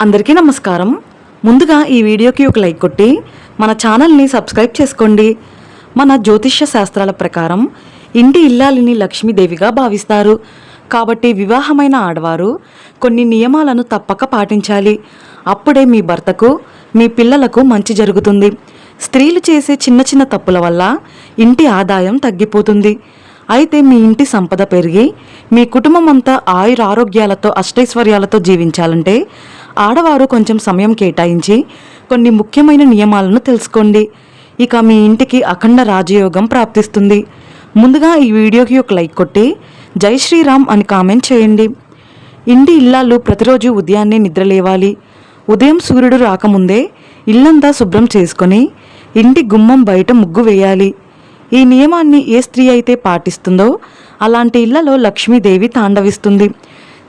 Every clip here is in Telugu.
అందరికీ నమస్కారం. ముందుగా ఈ వీడియోకి ఒక లైక్ కొట్టి మన ఛానల్ని సబ్స్క్రైబ్ చేసుకోండి. మన జ్యోతిష్య శాస్త్రాల ప్రకారం ఇంటి ఇల్లాలిని లక్ష్మీదేవిగా భావిస్తారు. కాబట్టి వివాహమైన ఆడవారు కొన్ని నియమాలను తప్పక పాటించాలి. అప్పుడే మీ భర్తకు మీ పిల్లలకు మంచి జరుగుతుంది. స్త్రీలు చేసే చిన్న చిన్న తప్పుల వల్ల ఇంటి ఆదాయం తగ్గిపోతుంది. అయితే మీ ఇంటి సంపద పెరిగి మీ కుటుంబం అంతా ఆయురారోగ్యాలతో అష్టైశ్వర్యాలతో జీవించాలంటే ఆడవారు కొంచెం సమయం కేటాయించి కొన్ని ముఖ్యమైన నియమాలను తెలుసుకోండి. ఇక మీ ఇంటికి అఖండ రాజయోగం ప్రాప్తిస్తుంది. ముందుగా ఈ వీడియోకి ఒక లైక్ కొట్టి జై శ్రీరామ్ అని కామెంట్ చేయండి. ఇంటి ఇల్లాలు ప్రతిరోజు ఉదయాన్నే నిద్రలేవాలి. ఉదయం సూర్యుడు రాకముందే ఇల్లంతా శుభ్రం చేసుకొని ఇంటి గుమ్మం బయట ముగ్గు వేయాలి. ఈ నియమాన్ని ఏ స్త్రీ అయితే పాటిస్తుందో అలాంటి ఇళ్ళలో లక్ష్మీదేవి తాండవిస్తుంది.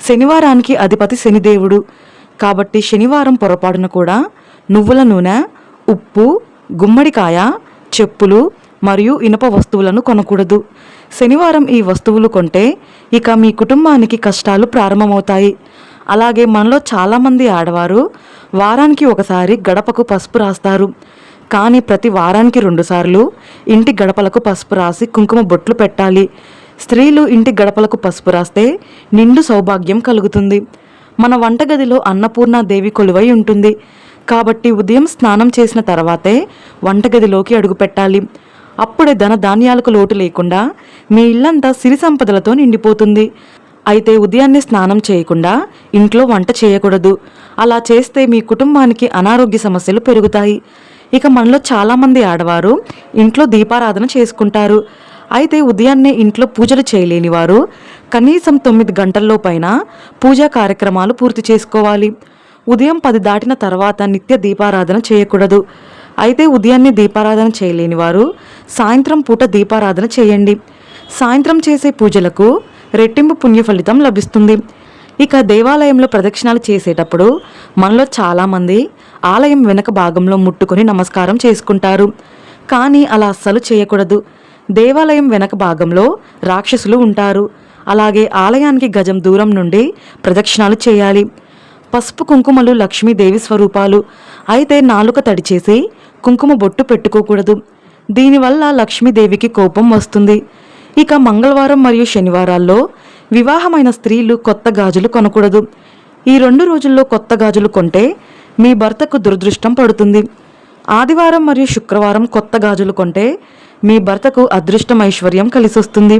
శనివారానికి అధిపతి శనిదేవుడు. కాబట్టి శనివారం పొరపాటున కూడా నువ్వుల నూనె ఉప్పు గుమ్మడికాయ చెప్పులు మరియు ఇనుప వస్తువులను కొనకూడదు. శనివారం ఈ వస్తువులు కొంటే ఇక మీ కుటుంబానికి కష్టాలు ప్రారంభమవుతాయి. అలాగే మనలో చాలామంది ఆడవారు వారానికి ఒకసారి గడపకు పసుపు రాస్తారు. కానీ ప్రతి వారానికి రెండుసార్లు ఇంటి గడపలకు పసుపు రాసి కుంకుమ బొట్లు పెట్టాలి. స్త్రీలు ఇంటి గడపలకు పసుపు రాస్తే నిండు సౌభాగ్యం కలుగుతుంది. మన వంటగదిలో అన్నపూర్ణాదేవి కొలువై ఉంటుంది. కాబట్టి ఉదయం స్నానం చేసిన తర్వాతే వంటగదిలోకి అడుగుపెట్టాలి అప్పుడే ధన ధాన్యాలకు లోటు లేకుండా మీ ఇల్లంతా సిరి సంపదలతో నిండిపోతుంది. అయితే ఉదయాన్నే స్నానం చేయకుండా ఇంట్లో వంట చేయకూడదు. అలా చేస్తే మీ కుటుంబానికి అనారోగ్య సమస్యలు పెరుగుతాయి. ఇక మనలో చాలామంది ఆడవారు ఇంట్లో దీపారాధన చేసుకుంటారు. అయితే ఉదయాన్నే ఇంట్లో పూజలు చేయలేని వారు కనీసం తొమ్మిది గంటల్లో పైన పూజా కార్యక్రమాలు పూర్తి చేసుకోవాలి. ఉదయం పది దాటిన తర్వాత నిత్య దీపారాధన చేయకూడదు. అయితే ఉదయాన్నే దీపారాధన చేయలేని వారు సాయంత్రం పూట దీపారాధన చేయండి. సాయంత్రం చేసే పూజలకు రెట్టింపు పుణ్య ఫలితం లభిస్తుంది. ఇక దేవాలయంలో ప్రదక్షిణాలు చేసేటప్పుడు మనలో చాలామంది ఆలయం వెనక భాగంలో ముట్టుకొని నమస్కారం చేసుకుంటారు. కానీ అలా అస్సలు చేయకూడదు. దేవాలయం వెనక భాగంలో రాక్షసులు ఉంటారు. అలాగే ఆలయానికి గజం దూరం నుండి ప్రదక్షిణాలు చేయాలి. పసుపు కుంకుమలు లక్ష్మీదేవి స్వరూపాలు. అయితే నాలుక తడిచేసి కుంకుమ బొట్టు పెట్టుకోకూడదు. దీనివల్ల లక్ష్మీదేవికి కోపం వస్తుంది. ఇక మంగళవారం మరియు శనివారాల్లో వివాహమైన స్త్రీలు కొత్త గాజులు కొనకూడదు. ఈ రెండు రోజుల్లో కొత్త గాజులు కొంటే మీ భర్తకు దురదృష్టం పడుతుంది. ఆదివారం మరియు శుక్రవారం కొత్త గాజులు కొంటే మీ భర్తకు అదృష్టం ఐశ్వర్యం కలిసొస్తుంది.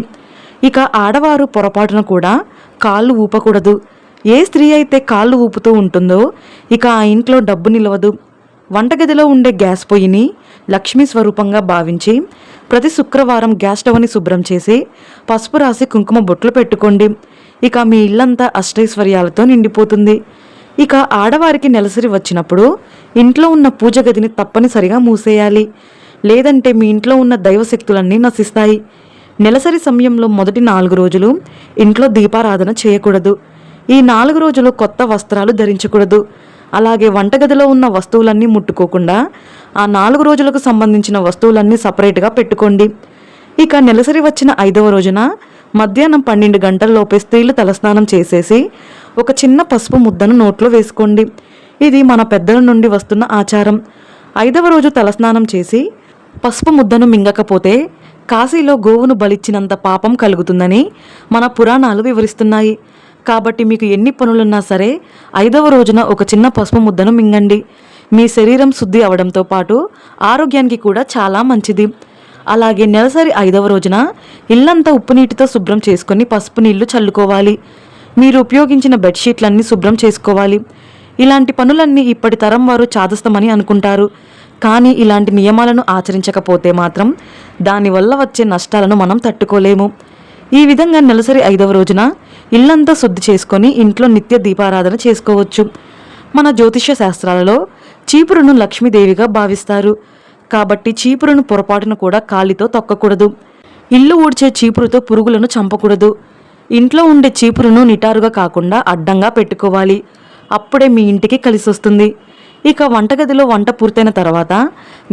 ఇక ఆడవారు పొరపాటున కూడా కాళ్ళు ఊపకూడదు. ఏ స్త్రీ అయితే కాళ్ళు ఊపుతూ ఉంటుందో ఇక ఆ ఇంట్లో డబ్బు నిలవదు. వంటగదిలో ఉండే గ్యాస్ పొయ్యిని లక్ష్మీ స్వరూపంగా భావించి ప్రతి శుక్రవారం గ్యాస్ స్టవ్ని శుభ్రం చేసి పసుపు రాసి కుంకుమ బొట్లు పెట్టుకోండి. ఇక మీ ఇల్లంతా అష్టైశ్వర్యాలతో నిండిపోతుంది. ఇక ఆడవారికి నెలసరి వచ్చినప్పుడు ఇంట్లో ఉన్న పూజ గదిని తప్పనిసరిగా మూసేయాలి. లేదంటే మీ ఇంట్లో ఉన్న దైవశక్తులన్నీ నశిస్తాయి. నెలసరి సమయంలో మొదటి నాలుగు రోజులు ఇంట్లో దీపారాధన చేయకూడదు. ఈ నాలుగు రోజులు కొత్త వస్త్రాలు ధరించకూడదు. అలాగే వంటగదిలో ఉన్న వస్తువులన్నీ ముట్టుకోకుండా ఆ నాలుగు రోజులకు సంబంధించిన వస్తువులన్నీ సపరేట్గా పెట్టుకోండి. ఇక నెలసరి వచ్చిన ఐదవ రోజున మధ్యాహ్నం పన్నెండు గంటల్లోపే స్త్రీలు తలస్నానం చేసేసి ఒక చిన్న పసుపు ముద్దను నోట్లో వేసుకోండి. ఇది మన పెద్దల నుండి వస్తున్న ఆచారం. ఐదవ రోజు తలస్నానం చేసి పసుపు ముద్దను మింగకపోతే కాశీలో గోవును బలిచ్చినంత పాపం కలుగుతుందని మన పురాణాలు వివరిస్తున్నాయి. కాబట్టి మీకు ఎన్ని పనులున్నా సరే ఐదవ రోజున ఒక చిన్న పసుపు ముద్దను మింగండి. మీ శరీరం శుద్ధి అవడంతో పాటు ఆరోగ్యానికి కూడా చాలా మంచిది. అలాగే నెలసరి ఐదవ రోజున ఇల్లంతా ఉప్పు నీటితో శుభ్రం చేసుకొని పసుపు నీళ్ళు చల్లుకోవాలి. మీరు ఉపయోగించిన బెడ్షీట్లన్నీ శుభ్రం చేసుకోవాలి. ఇలాంటి పనులన్నీ ఇప్పటి తరం వారు చాదస్తమని అనుకుంటారు. కానీ ఇలాంటి నియమాలను ఆచరించకపోతే మాత్రం దానివల్ల వచ్చే నష్టాలను మనం తట్టుకోలేము. ఈ విధంగా నెలసరి ఐదవ రోజున ఇల్లంతా శుద్ధి చేసుకొని ఇంట్లో నిత్య దీపారాధన చేసుకోవచ్చు. మన జ్యోతిష్య శాస్త్రాలలో చీపురును లక్ష్మీదేవిగా భావిస్తారు. కాబట్టి చీపురును పొరపాటున కూడా కాలితో తొక్కకూడదు. ఇల్లు ఊడ్చే చీపురుతో పురుగులను చంపకూడదు. ఇంట్లో ఉండే చీపురును నిటారుగా కాకుండా అడ్డంగా పెట్టుకోవాలి. అప్పుడే మీ ఇంటికి కలిసొస్తుంది. ఇక వంటగదిలో వంట పూర్తయిన తర్వాత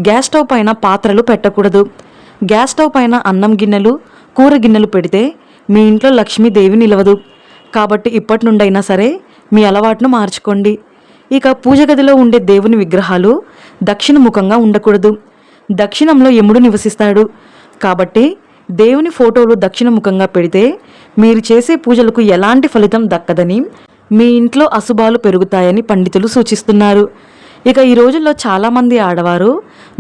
గ్యాస్ స్టవ్ పైన పాత్రలు పెట్టకూడదు. గ్యాస్ స్టవ్ పైన అన్నం గిన్నెలు కూర గిన్నెలు పెడితే మీ ఇంట్లో లక్ష్మీదేవి నిలవదు. కాబట్టి ఇప్పటి నుండైనా సరే మీ అలవాటును మార్చుకోండి. ఇక పూజ గదిలో ఉండే దేవుని విగ్రహాలు దక్షిణముఖంగా ఉండకూడదు. దక్షిణంలో యముడు నివసిస్తాడు. కాబట్టి దేవుని ఫోటోలు దక్షిణముఖంగా పెడితే మీరు చేసే పూజలకు ఎలాంటి ఫలితం దక్కదని మీ ఇంట్లో అశుభాలు పెరుగుతాయని పండితులు సూచిస్తున్నారు. ఇక ఈ రోజుల్లో చాలామంది ఆడవారు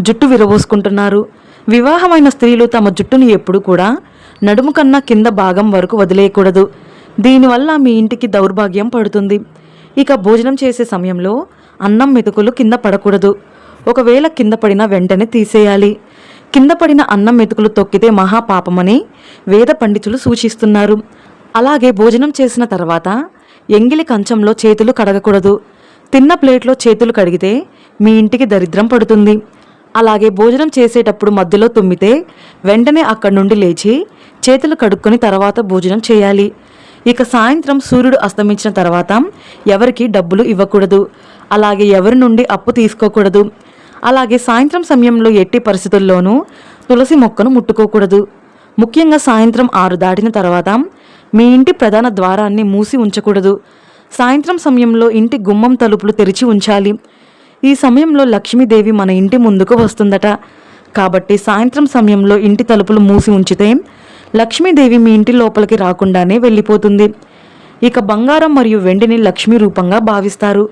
జుట్టు విరబోసుకుంటున్నారు. వివాహమైన స్త్రీలు తమ జుట్టును ఎప్పుడు కూడా నడుము కన్నా కింద భాగం వరకు వదిలేయకూడదు. దీనివల్ల మీ ఇంటికి దౌర్భాగ్యం పడుతుంది. ఇక భోజనం చేసే సమయంలో అన్నం మెతుకులు కింద పడకూడదు. ఒకవేళ కింద పడిన వెంటనే తీసేయాలి. కింద పడిన అన్నం మెతుకులు తొక్కితే మహాపాపమని వేద పండితులు సూచిస్తున్నారు. అలాగే భోజనం చేసిన తర్వాత ఎంగిలి కంచంలో చేతులు కడగకూడదు. తిన్న ప్లేట్లో చేతులు కడిగితే మీ ఇంటికి దరిద్రం పడుతుంది. అలాగే భోజనం చేసేటప్పుడు మధ్యలో తుమ్మితే వెంటనే అక్కడి నుండి లేచి చేతులు కడుక్కొని తర్వాత భోజనం చేయాలి. ఇక సాయంత్రం సూర్యుడు అస్తమించిన తర్వాత ఎవరికి డబ్బులు ఇవ్వకూడదు. అలాగే ఎవరి నుండి అప్పు తీసుకోకూడదు. అలాగే సాయంత్రం సమయంలో ఎట్టి పరిస్థితుల్లోనూ తులసి మొక్కను ముట్టుకోకూడదు. ముఖ్యంగా సాయంత్రం ఆరు దాటిన తర్వాత మీ ఇంటి ప్రధాన ద్వారాన్ని మూసి ఉంచకూడదు. సాయంత్రం సమయంలో ఇంటి గుమ్మం తలుపులు తెరిచి ఉంచాలి. ఈ సమయంలో లక్ష్మీదేవి మన ఇంటి ముందుకు వస్తుందట. కాబట్టి సాయంత్రం సమయంలో ఇంటి తలుపులు మూసి ఉంచితే లక్ష్మీదేవి మీ ఇంటి లోపలికి రాకుండానే వెళ్ళిపోతుంది. ఇక బంగారం మరియు వెండిని లక్ష్మీ రూపంగా భావిస్తారు.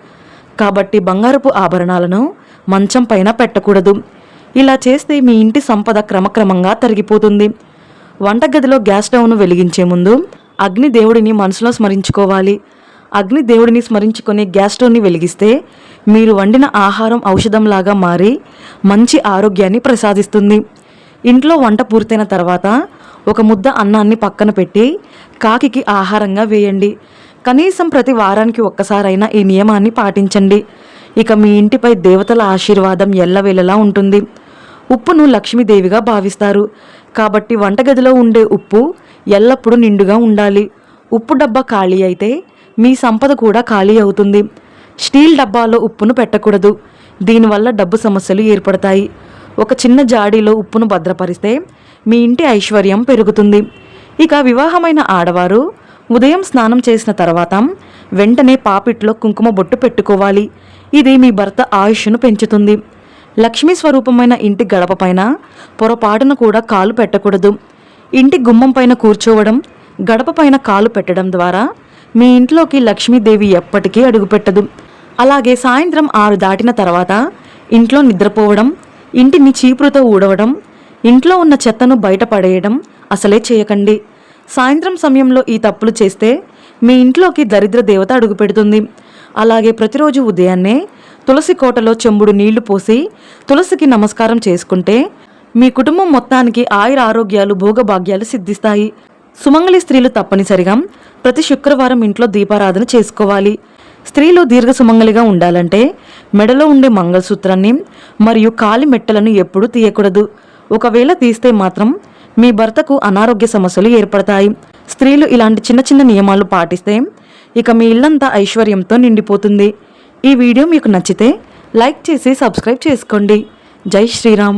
కాబట్టి బంగారపు ఆభరణాలను మంచం పైన పెట్టకూడదు. ఇలా చేస్తే మీ ఇంటి సంపద క్రమక్రమంగా తరిగిపోతుంది. వంటగదిలో గ్యాస్ స్టవ్ను వెలిగించే ముందు అగ్ని దేవుడిని మనసులో స్మరించుకోవాలి. అగ్ని దేవుడిని స్మరించుకొని గ్యాస్ స్టవ్ని వెలిగిస్తే మీరు వండిన ఆహారం ఔషధంలాగా మారి మంచి ఆరోగ్యాన్ని ప్రసాదిస్తుంది. ఇంట్లో వంట పూర్తయిన తర్వాత ఒక ముద్ద అన్నాన్ని పక్కన పెట్టి కాకికి ఆహారంగా వేయండి. కనీసం ప్రతి వారానికి ఒక్కసారైనా ఈ నియమాన్ని పాటించండి. ఇక మీ ఇంటిపై దేవతల ఆశీర్వాదం ఎల్లవేళలా ఉంటుంది. ఉప్పును లక్ష్మీదేవిగా భావిస్తారు. కాబట్టి వంటగదిలో ఉండే ఉప్పు ఎల్లప్పుడూ నిండుగా ఉండాలి. ఉప్పు డబ్బా ఖాళీ అయితే మీ సంపద కూడా ఖాళీ అవుతుంది. స్టీల్ డబ్బాలో ఉప్పును పెట్టకూడదు. దీనివల్ల డబ్బు సమస్యలు ఏర్పడతాయి. ఒక చిన్న జాడీలో ఉప్పును భద్రపరిస్తే మీ ఇంటి ఐశ్వర్యం పెరుగుతుంది. ఇక వివాహమైన ఆడవారు ఉదయం స్నానం చేసిన తర్వాత వెంటనే పాపిట్లో కుంకుమ బొట్టు పెట్టుకోవాలి. ఇది మీ భర్త ఆయుష్ను పెంచుతుంది. లక్ష్మీ స్వరూపమైన ఇంటి గడప పైన పొరపాటున కూడా కాలు పెట్టకూడదు. ఇంటి గుమ్మం పైన కూర్చోవడం గడప పైన కాలు పెట్టడం ద్వారా మీ ఇంట్లోకి లక్ష్మీదేవి ఎప్పటికీ అడుగుపెట్టదు. అలాగే సాయంత్రం ఆరు దాటిన తర్వాత ఇంట్లో నిద్రపోవడం ఇంటిని చీపురుతో ఊడవడం ఇంట్లో ఉన్న చెత్తను బయట పడేయడం అసలే చేయకండి. సాయంత్రం సమయంలో ఈ తప్పులు చేస్తే మీ ఇంట్లోకి దరిద్ర దేవత అడుగుపెడుతుంది. అలాగే ప్రతిరోజు ఉదయాన్నే తులసి కోటలో చెంబుడు నీళ్ళు పోసి తులసికి నమస్కారం చేసుకుంటే మీ కుటుంబం మొత్తానికి ఆయుర ఆరోగ్యాలు భోగభాగ్యాలు సిద్ధిస్తాయి. సుమంగళి స్త్రీలు తప్పనిసరిగా ప్రతి శుక్రవారం ఇంట్లో దీపారాధన చేసుకోవాలి. స్త్రీలు దీర్ఘ సుమంగళిగా ఉండాలంటే మెడలో ఉండే మంగళసూత్రాన్ని మరియు కాలి మెట్టలను ఎప్పుడూ తీయకూడదు. ఒకవేళ తీస్తే మాత్రం మీ భర్తకు అనారోగ్య సమస్యలు ఏర్పడతాయి. స్త్రీలు ఇలాంటి చిన్న చిన్న నియమాలు పాటిస్తే ఇక మీ ఇల్లంతా ఐశ్వర్యంతో నిండిపోతుంది. ఈ వీడియో మీకు నచ్చితే లైక్ చేసి సబ్స్క్రైబ్ చేసుకోండి. జై శ్రీరామ్.